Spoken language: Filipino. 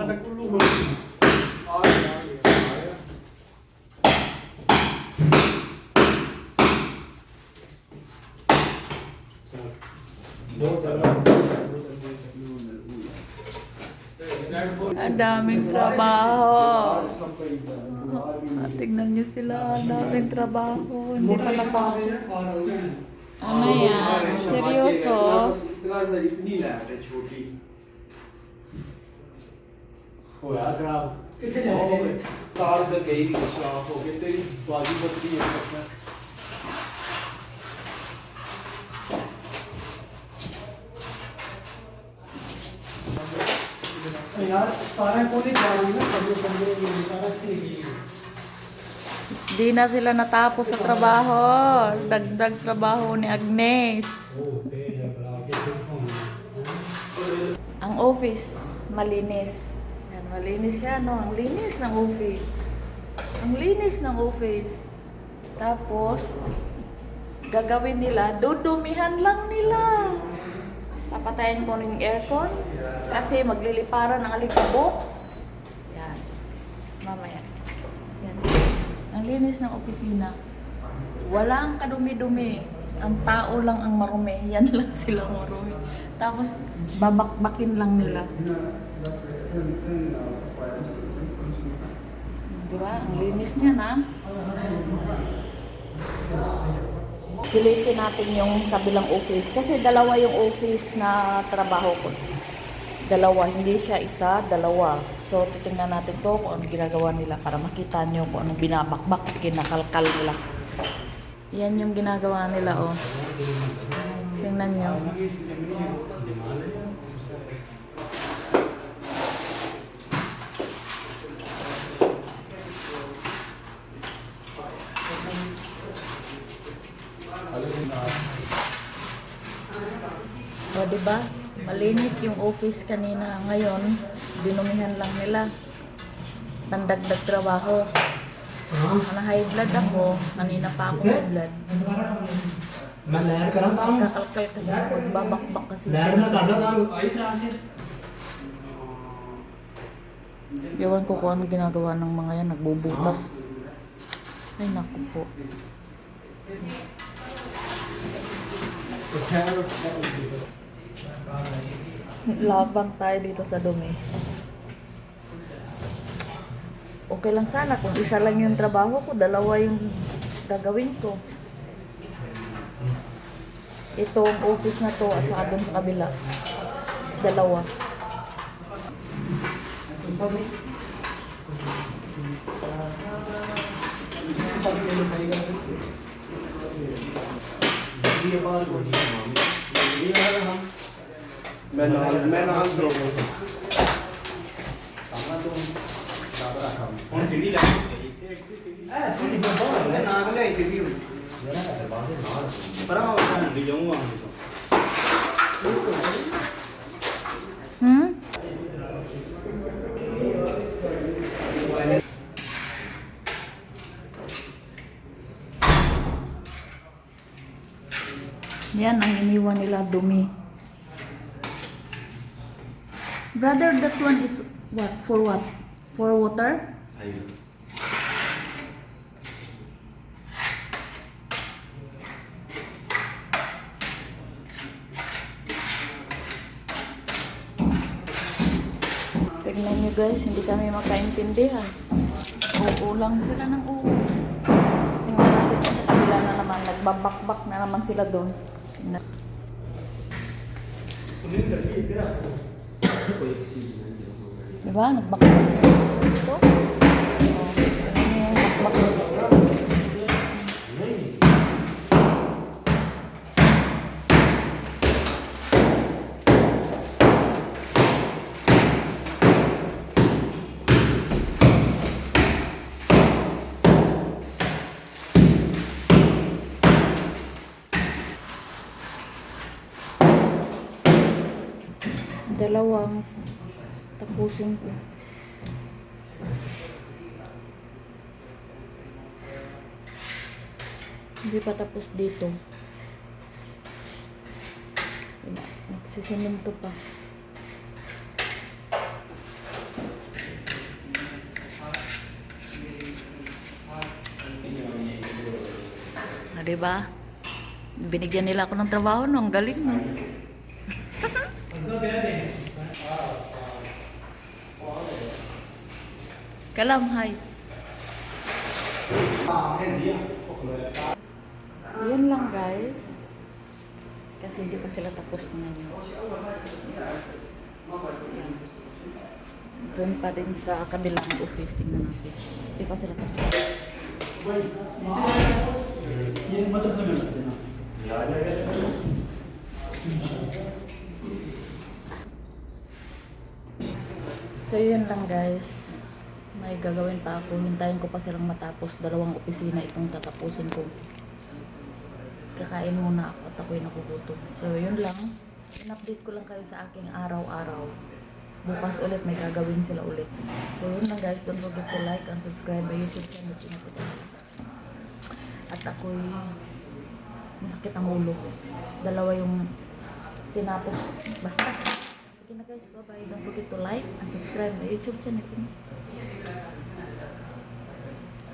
Ada kulu Ang daming trabaho. Ah, tignan nyo sila. Ang daming trabaho. Hindi pa natapos. Ano yan? Seryoso? ਹੋਇਆ ਖਰਾਬ ਕਿੱਥੇ ਜਾ ਰਹੇ ਤਾਰ ਦੇ ਕਈ ਖਰਾਬ ਹੋ ਗਏ ਤੇਰੀ ਬਾਜੀ ਬੱਤੀ ਹੈ तेरी बाजी बत्ती है इसमें यार सारा को नहीं जा रही ना सब बंदे सारा ठीक है Di na sila natapos sa trabaho. Dagdag trabaho ni Agnes. Ang office, malinis. Yan, malinis siya, no? Ang linis ng office. Ang linis ng office. Tapos, gagawin nila, dudumihan lang nila. Papatayin ko ng aircon kasi magliliparan ng alikabok. Yan. Mamaya. Yan. Ang linis ng opisina. Walang kadumi-dumi. Ang tao lang ang marumi. Yan lang sila marumi. Tapos, babakbakin lang nila. Di ba? Ang linis niya na. Silipin natin yung kabilang office. Kasi dalawa yung office na trabaho ko. Dalawa, hindi siya isa, dalawa. So, titingnan natin to kung ano ginagawa nila para makita nyo kung anong binabakbak kinakalkal nila. Yan yung ginagawa nila, oh. Tingnan nyo. O, di ba? Malinis yung office kanina. Ngayon, dinumihan lang nila. Pandagdag trabaho. Na high blood ako. Kanina pa ako high blood. Malayar ka lang taong. Kakalkal kasi ako. Babakbak kasi. Layar na kada taong. Ewan ko kung ano ginagawa ng mga yan. Nagbubutas. Ay, naku po. The town of Labang tayo dito sa dumi. Okay lang sana kung isa lang yung trabaho ko, dalawa yung gagawin ko. Itong office na to at saka doon sa kabila. Dalawa. ਮੈਂ ਨਾਲ ਮੈਂ ਨਾਲ ਕਰੋਗਾ ਸਾਹਮਣਾ ਤੋਂ ਸਾਬਰਾ ਕੰਮ ਹੁਣ ਸੀੜੀ ਲੱਗ ਗਈ ਇੱਥੇ ਇੱਕ ਸੀੜੀ ਐ ਸੀੜੀ ਬਹੁਤ ਮੈਂ ਨਾਲ ਲਿਆਈ ਸੀੜੀ ਹੁਣ। ਜਰਾ ਕਰ ਬਾਹਰ ਨਾਲ ਪਰ ਆ ਉਹ ਲੈ ਜਾਊਂਗਾ ਹੂੰ? Yan ang iniwan nila dumi. Brother, that one is what? For what? For water? Tignan nyo guys, hindi kami makaintindihan. Oo lang sila ng oo. Tingnan natin pa sa kabila na naman, nagbabakbak na naman sila doon. Na- Diba? Nagbakbak. Ito? Dalawang tapusin ko. Hindi pa tapos dito. Nagsisiminto pa. Ah, diba? Binigyan nila ako ng trabaho no, ang galing no. Kalam, hi. Yun lang guys. Kasi hindi pa sila tapos naman yun. Yan. Doon pa rin sa kabilang office. Tingnan natin. Hindi pa sila tapos. Yan, matagdagan natin. Yan, yan, yan. So yun lang guys. May gagawin pa ako. Hintayin ko pa silang matapos. Dalawang opisina itong tatapusin ko. Kakain muna ako at ako'y nagugutom. So yun lang. In-update ko lang kayo sa aking araw-araw. Bukas ulit may gagawin sila ulit. So yun lang guys. Don't forget to like and subscribe my YouTube channel. At ako'y masakit ang ulo. Dalawa yung tinapos. Basta. Sige na guys. Bye-bye. Don't forget to like and subscribe my YouTube channel.